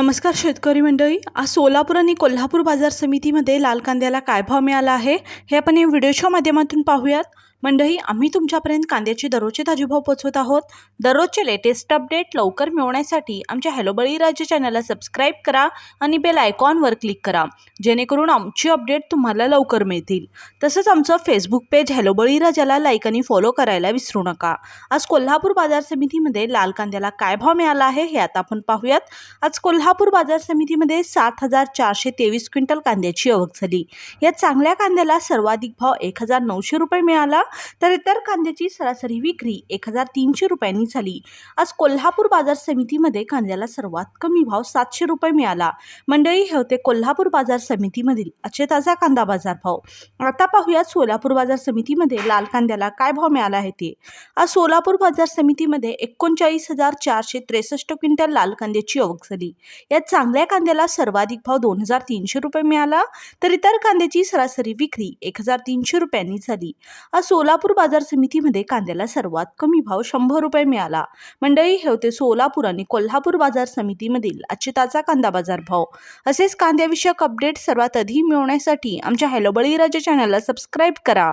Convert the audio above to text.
नमस्कार शेतकरी मंडळी. आज सोलापूर आणि कोल्हापूर बाजार समितीमध्ये लाल कांद्याला काय भाव मिळाला आहे हे आपण या व्हिडिओच्या माध्यमातून पाहूयात. मंडळी आम्ही तुमच्यापर्यंत कांद्याचे दररोजचे ताजीभाव पोचवत आहोत. दररोजचे लेटेस्ट अपडेट लवकर मिळवण्यासाठी आमच्या हॅलो बळीराजे चॅनलला सबस्क्राईब करा आणि बेल आयकॉनवर क्लिक करा. जेणेकरून आमची अपडेट तुम्हाला लवकर मिळतील. तसंच आमचं फेसबुक पेज हॅलो बळीराजाला लाईक आणि फॉलो करायला विसरू नका. आज कोल्हापूर बाजार समितीमध्ये लाल कांद्याला काय भाव मिळाला आहे हे आता आपण पाहूयात. आज कोल्हापूर बाजार समितीमध्ये सात हजार चारशे तेवीस क्विंटल कांद्याची आवक झाली. या चांगल्या कांद्याला सर्वाधिक भाव एक हजार नऊशे रुपये मिळाला. तर इतर कांद्याची सरासरी विक्री एक हजार तीनशे रुपयांनी झाली. आज कोल्हापूर बाजार समितीमध्ये कांद्याला सर्वात कमी भाव सातशे रुपये मिळाला. मंडळी हे होते कोल्हापूर बाजार समितीमधील आजचे ताजा कांदा बाजार भाव आता पाहूयात सोलापूर बाजार समितीमध्ये लाल कांद्याला काय भाव मिळाला आहे ते. आज सोलापूर बाजार समितीमध्ये एकोणचाळीस हजार चारशे त्रेसष्ट क्विंटल लाल कांद्याची आवक झाली. यात चांगल्या कांद्याला सर्वाधिक भाव दोन हजार तीनशे रुपये मिळाला तर इतर कांद्याची सरासरी विक्री एक हजार तीनशे रुपयांनी झाली. आज सोलापूर बाजार समितीमध्ये कांद्याला सर्वात कमी भाव शंभर रुपये मिळाला. मंडळी हे होते सोलापूर आणि कोल्हापूर बाजार समितीमधील आजचे कांदा बाजार भाव. असेच कांद्याविषयक अपडेट सर्वात आधी मिळवण्यासाठी आमच्या हॅलो बळीराजा चॅनलला सबस्क्राईब करा.